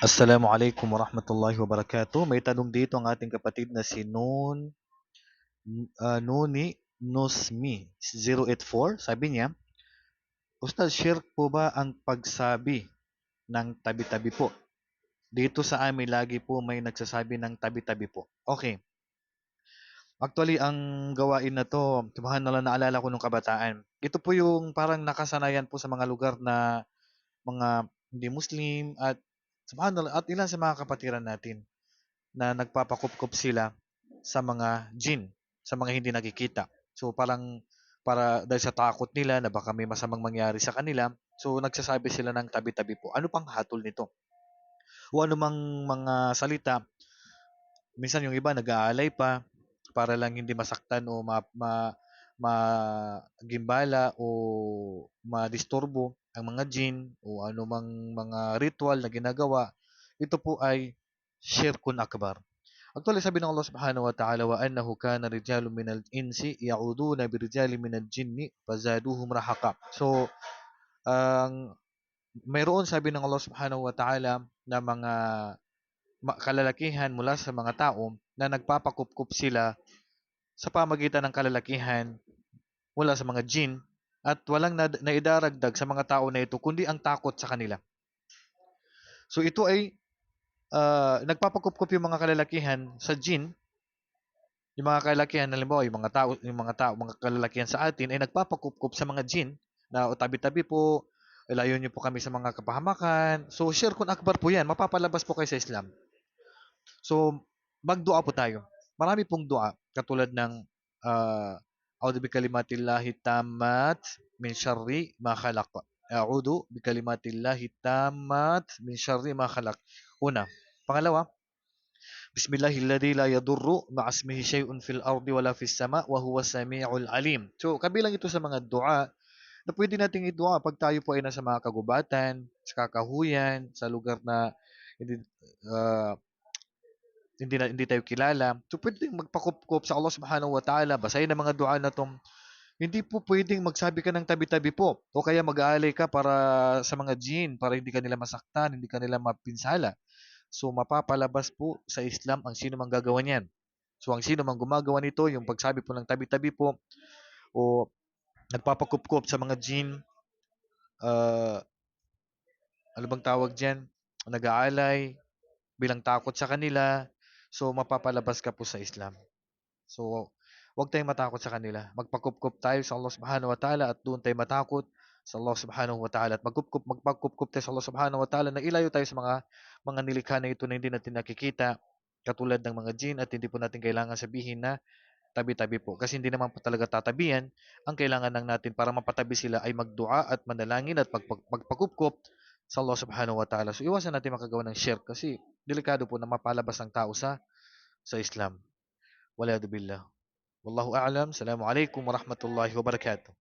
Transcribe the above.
Assalamualaikum warahmatullahi wabarakatuh. May tanong dito ang ating kapatid na si Nun uh, Nuni Nusmi 084. Sabi niya, Ustaz, shirk po ba ang pagsabi ng tabi-tabi po? Dito sa amin lagi po may nagsasabi ng tabi-tabi po. Okay. Actually, ang gawain na to, subhanallah naalala ko nung kabataan. Ito po yung parang nakasanayan po sa mga lugar na mga hindi Muslim at subhanallah at ilan sa mga kapatiran natin na nagpapakupkup sila sa mga jin, sa mga hindi nakikita. So parang para dahil sa takot nila na baka may masamang mangyari sa kanila, so nagsasabi sila ng tabi-tabi po. Ano pang hatol nito? O ano mang mga salita, minsan yung iba nag-aalay pa para lang hindi masaktan o ma, ma, magimbala o madisturbo ang mga jin o anumang mga ritual na ginagawa, ito po ay shirkun akbar. Actually, sabi ng Allah subhanahu wa ta'ala, wa annahu kana rijalun minal insi ya'uduna birijali minal jinni fazaduhum rahaqa. So, ang mayroon sabi ng Allah subhanahu wa ta'ala na mga kalalakihan mula sa mga tao na nagpapakupkup sila sa pamagitan ng kalalakihan mula sa mga jin at walang na, naidaragdag sa mga tao na ito kundi ang takot sa kanila. So ito ay uh, nagpapakupkup yung mga kalalakihan sa jin. Yung mga kalalakihan halimbawa yung mga tao yung mga tao mga kalalakihan sa atin ay nagpapakupkup sa mga jin na tabi-tabi po ilayo niyo po kami sa mga kapahamakan. So shirkun akbar po yan mapapalabas po kayo sa Islam. So magdua po tayo. Marami pong dua katulad ng uh, أعوذ بكلمات الله التامات من شر ما خلق أعوذ بكلمات الله التامات من شر ما خلق Una. Pangalawa, Bismillahilladzi la yadurru ma'asmihi shay'un fil ardi wala fis sama wa huwa samiul alim. So, kabilang ito sa mga dua na pwede nating idua pag tayo po ay nasa mga kagubatan, sa kakahuyan, sa lugar na hindi uh, hindi na hindi tayo kilala. So pwedeng magpakupkup sa Allah Subhanahu wa Ta'ala, basahin ang mga dua na tong hindi po pwedeng magsabi ka ng tabi-tabi po o kaya mag-aalay ka para sa mga jin para hindi ka nila masaktan, hindi ka nila mapinsala. So mapapalabas po sa Islam ang sino mang gagawa niyan. So ang sino mang gumagawa nito, yung pagsabi po ng tabi-tabi po o nagpapakupkup sa mga jin, uh, ano bang tawag diyan? Nag-aalay bilang takot sa kanila, So, mapapalabas ka po sa Islam. So, huwag tayong matakot sa kanila. Magpakupkup tayo sa Allah subhanahu wa ta'ala at doon tayo matakot sa Allah subhanahu wa ta'ala at magkupkup, magpagkupkup tayo sa Allah subhanahu wa ta'ala na ilayo tayo sa mga mga nilikha na ito na hindi natin nakikita katulad ng mga jin at hindi po natin kailangan sabihin na tabi-tabi po. Kasi hindi naman po talaga tatabihan. Ang kailangan lang natin para mapatabi sila ay magdua at manalangin at magpagkupkup sa Allah subhanahu wa ta'ala. So iwasan natin makagawa ng shirk kasi delikado po na mapalabas ng tao sa sa Islam. Wala billah. Wallahu a'lam. Assalamu alaikum warahmatullahi wabarakatuh.